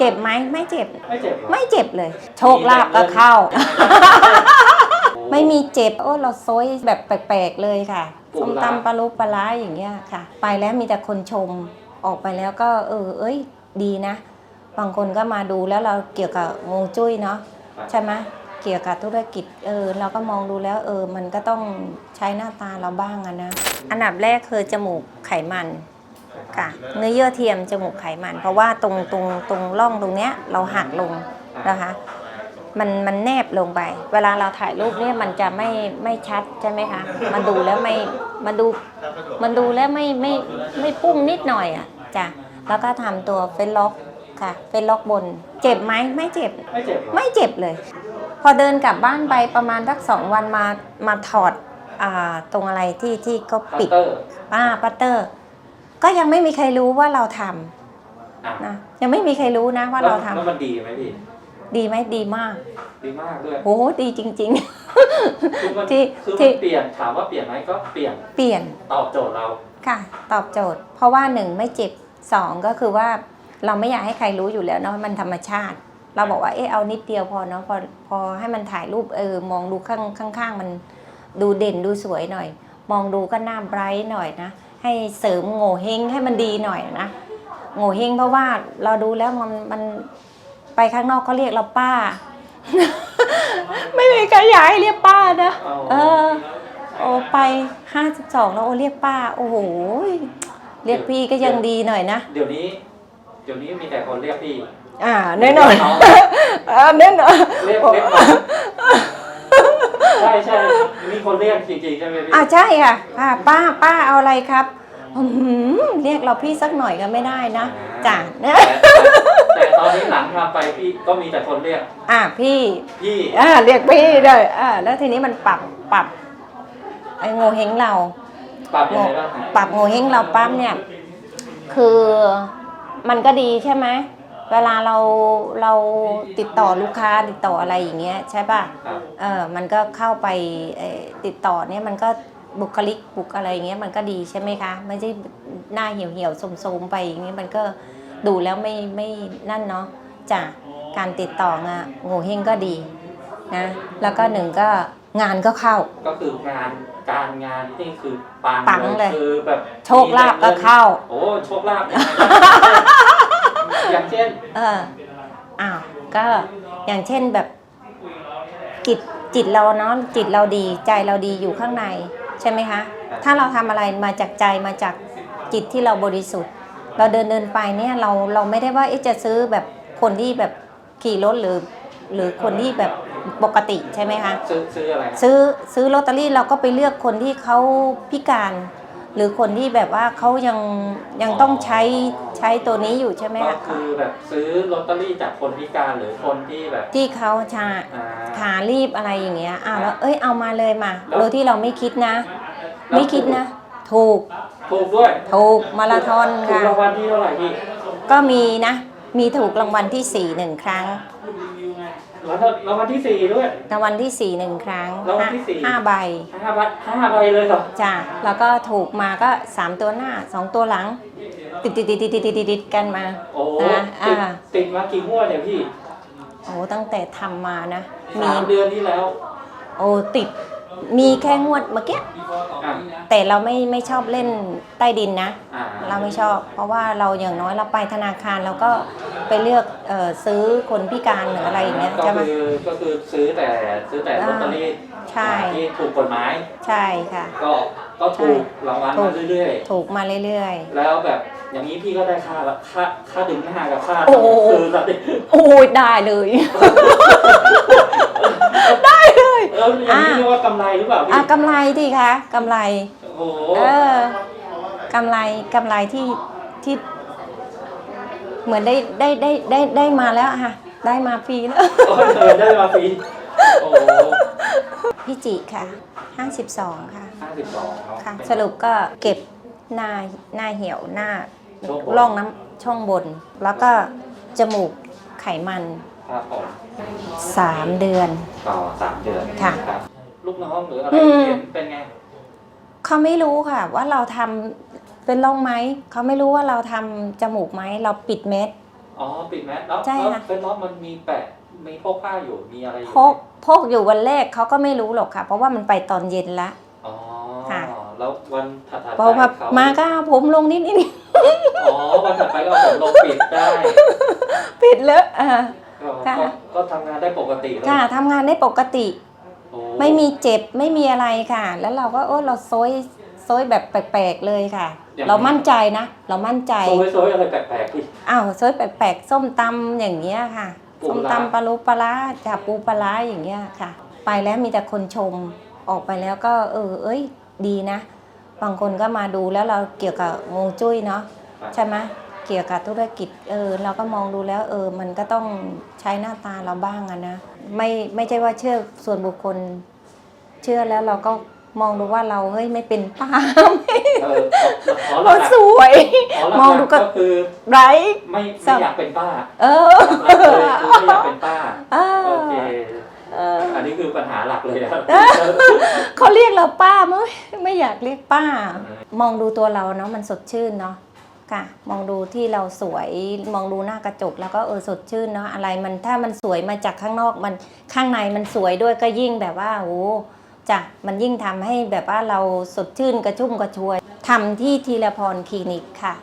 เจ็บไหมไม่เจ็บ ไม่เจ็บเหรอไม่เจ็บเลย โชคลาภก็เข้า ไม่มีเจ็บโอ้เราโซยแบบแปลกๆเลยค่ะส้มตำปลาลุปลาร้าอย่างเงี้ยค่ะ ไปแล้วมีแต่คนชมออกไปแล้วก็เออเอ้ย ดีนะ บางคนก็มาดูแล้วเราเกี่ยวกับงงจุ้ยเนาะใช่ไหมเกี่ยวกับธุรกิจเออเราก็มองดูแล้วเออ มันก็ต้องใช้หน้าตาเราบ้างอะนะอันดับแรกคือจมูกไขมัน ค่ะ เนื้อเยื่อเทียมจมูกไขมัน เพราะว่าตรงตรงตรงร่องตรงเนี้ยเราหักลงนะคะมันมันแนบลงไป เวลาเราถ่ายรูปเนี่ยมันจะไม่ไม่ชัดใช่ไหมคะ มันดูแล้วไม่ มันดู มันดูแล้วไม่ไม่ไม่ปุ้งนิดหน่อยอะจ้ะ แล้วก็ทำตัวเฟนล็อกค่ะ เฟนล็อกบน เจ็บไหมไม่เจ็บ ไม่เจ็บเหรอไม่เจ็บเลย พอเดินกลับบ้านไปประมาณสักสองวันมา มาถอดอ่าตรงอะไรที่ที่เขาคัตปิดเตอร์อ่าปัตเตอร์ ก็ยังไม่มีใครรู้ว่าเราทำอะนะยังไม่มีใครรู้นะว่าเราทำแล้วมันดีไหมพี่ ดีไหมดีมากดีมากด้วยโอ้โหดีจริง คือมันที่คือที่มันเปลี่ยนถามว่าเปลี่ยนไหมก็เปลี่ยนๆเปลี่ยน ตอบโจทย์เรา ค่ะตอบโจทย์ เพราะว่าหนึ่งไม่เจ็บสองก็คือว่าเราไม่อยากให้ใครรู้อยู่แล้วเนาะมันธรรมชาติ เราบอกว่าเออเอานิดเดียวพอเนาะพอพอให้มันถ่ายรูปเออมองดูข้างข้างๆมันดูเด่นดูสวยหน่อย มองดูก็หน้าไบรท์หน่อยนะ ให้เสริมโง่เฮงให้มันดีหน่อยนะโง่เฮงเพราะว่าเราดูแล้วมันมันไปข้างนอกเขาเรียกเราป้า ไม่มีใครอยากให้เรียกป้านะเออ โอ้ไปห้าสิบสองแล้วโอเรียกป้า โอ้โหเรียกพี่ก็ยังดีหน่อยนะเดี๋ยวนี้ เดี๋ยวนี้มีแต่คนเรียกพี่อ่าแน่นอนเรียกน้งอ่าแน่นอนเรียกเรียกน้องใช่ใช่ มีคนเรียกจริงๆใช่ไหมพี่อ่าใช่ค่ะอ่าป้าป้าเอาอะไรครับอื้อหือเรียกเราพี่สักหน่อยก็ไม่ได้นะจ้ะเนี่ยแต่แต่ตอนนี้หลังทำไปพี่ก็มีแต่คนเรียกอ่าพี่พี่อ่าเรียกพี่เลยอ่าแล้วทีนี้มันปรับปรับไอ้โงเฮงเรา ปรับยังไงบ้างฮะปรับโงเฮงเราปั๊บเนี่ย คือมันก็ดีใช่ไหม เวลาเราเราติดต่อลูกค้าติดต่ออะไรอย่างเงี้ยใช่ป่ะครับเออมันก็เข้าไปเอ่อติดต่อเนี่ยมันก็บุคลิกบุคอะไรอย่างเงี้ยมันก็ดีใช่ไหมคะไม่ใช่หน้าเหี่ยวเหี่ยวๆโสมๆไปอย่างเงี้ยมันก็ดูแล้วไม่ไม่นั่นเนาะจ้ะการติดต่องะโงเฮงก็ดีนะแล้วก็หนึ่งก็งานก็เข้า ก็คืองานการงานนี่คือปังปังเลยคือแบบโชคลาภก็เข้า โอ้โชคลาภยังไง อย่างเช่นเอออ้าวก็อย่างเช่นแบบจิตจิตเราเนาะจิตเราดีใจเราดีอยู่ข้างในใช่ไหมคะ ถ้าเราทำอะไรมาจากใจมาจากจิตที่เราบริสุทธิ์ เราเดินเดินไปเนี่ยเราเราไม่ได้ว่าเอ๊ะจะซื้อแบบคนที่แบบขี่รถหรือ หรือคนที่แบบปกติใช่ไหมคะ ซื้อซื้ออะไรฮะซื้อซื้อลอตเตอรี่เราก็ไปเลือกคนที่เขาพิการ หรือคนที่แบบว่าเขายังยังต้องใช้ใช้ตัวนี้อยู่ใช่ไหมก็คะคือแบบซื้อลอตเตอรี่จากคนพิการหรือคนที่แบบที่เขาชาอ่า ขารีบอะไรอย่างเงี้ยอ้าวแล้วเอ้ยเอามาเลยมาแล้ว โดยที่เราไม่คิดนะแล้วไม่คิดนะ ถูกถูกด้วยถูกมาราธอนถูกค่ะรางวัลที่เท่าไหร่พี่ก็มีนะ มีถูกรางวัลที่สี่หนึ่งครั้ง แล้วรางวัลที่สี่ด้วย รางวัลที่สี่หนึ่งครั้งรางวัลที่สี่ ห้าใบห้าใบห้าใบเลยเหรอจ้ะแล้วก็ถูกมาก็สามตัวหน้าสองตัวหลัง ติดติดติดติดติดติดติดกันมาโอ้นะติดอ่าติดมากี่งวดเนี่ยพี่โอ้ตั้งแต่ทำมานะ มีสามเดือนที่แล้ว โอ้ติด มีแค่งวดเมื่อกี้อะแต่เราไม่ไม่ชอบเล่นใต้ดินนะ อ่าเราไม่ชอบ เพราะว่าเราอย่างน้อยเราไปธนาคารเราก็ไปเลือกเออซื้อคนพิการหรืออะไรอย่างเงี้ยก็ใช่ไหม คือก็คือซื้อแต่ซื้อแต่ลอตเตอรี่ใช่ ที่ถูกกฎหมาย ใช่ค่ะ ก็ก็ถูกรางวัลถูมาก เรื่อยถูกมาเรื่อย ๆ แล้วแบบอย่างนี้พี่ก็ได้ค่าละค่าค่าดึงหน้ากับค่าโอ้โห ซื้อละดิ ๆ โอ้ยได้เลยำไรดีคะกำไร โอ้โหเออกำไรกำไรที่ที่เหมือนได้ได้ได้ได้ได้มาแล้วอะค่ะ ได้มาฟรีแล้ว โอ้ยเออได้มาฟรีโอ้โหพี่จิค่ะ 52 ค่ะ ห้าสิบสองเนาะ ค่ะ สรุปก็เก็บหน้าหน้าเหี่ยวหน้าช่วงบน ร่องน้ำช่องบน แล้วก็จมูกไขมัน ครับผม3 เดือน ต่อสามเดือนค่ะรับ ลูกน้องหรืออะไรอืม เห็นเป็นไง เขาไม่รู้ค่ะ ว่าเราทำเป็นร่องไหมเขาไม่รู้ว่าเราทำจมูกไหมเราปิดเม็ด อ๋อปิดแมสแล้วใช่แล้วค่ะ เฟซล็อกมันมีแปะมีพกผ้าอยู่มีอะไรอยู่พกพกอยู่วันแรกเขาก็ไม่รู้หรอกค่ะ เพราะว่ามันไปตอนเย็นละ อ๋อค่ะ แล้ววันถัดๆไปพอมาเขามาก็เอาผมลงนิดนิดอ๋อวันถัดไปก็เอาผมลงปิดได้ปิดเลอะอ่า ก็ค่ะ ก็ก็ทำงานได้ปกติเลยค่ะทำงานได้ปกติโอ้ ไม่มีเจ็บไม่มีอะไรค่ะ แล้วเราก็เออเราโซยโซยแบบแปลกๆเลยค่ะเรามั่นใจนะ เรามั่นใจโซยโซยอะไรแปลกๆที่อ้าวโซยแปลกๆส้มตำอย่างเงี้ยค่ะ ปูส้มร้าตำปลาลูปลาร้าจับปูปลาร้าอย่างเงี้ยค่ะ ไปแล้วมีแต่คนชมออกไปแล้วก็เออเอ้ยดีนะ บางคนก็มาดูแล้วเราเกี่ยวกับงวงจุ้ยเนาะใช่ไหม เกี่ยวกับธุรกิจเออเราก็มองดูแล้วเออมันก็ต้องใช้หน้าตาเราบ้างอะนะไม่ไม่ใช่ว่าเชื่อส่วนบุคคล เชื่อแล้วเราก็มองดูว่าเราเฮ้ยไม่เป็นป้าเออขอหเราลักสวยๆอ๋อหลักๆมองดูก็ ก็คือไร ไม่ไม่อยากเป็นป้าเออหลักๆเลยคือไม่อยากเป็นป้า เอโออเค เอออันนี้คือปัญหาหลักเลยนะครับ เขาเรียกเราป้ามั้ยไม่อยากเรียกป้า มองดูตัวเราเนาะมันสดชื่นเนาะ ค่ะ มองดูที่เราสวยมองดูหน้ากระจก แล้วก็เออสดชื่นเนาะอะไรมันถ้ามันสวยมาจากข้างนอกมันข้างในมันสวยด้วยก็ยิ่งแบบว่าโอ้จ้ะมันยิ่งทำให้แบบว่าเราสดชื่นกระชุ่มกระชวยทำที่ทีละพรคลินิกค่ะ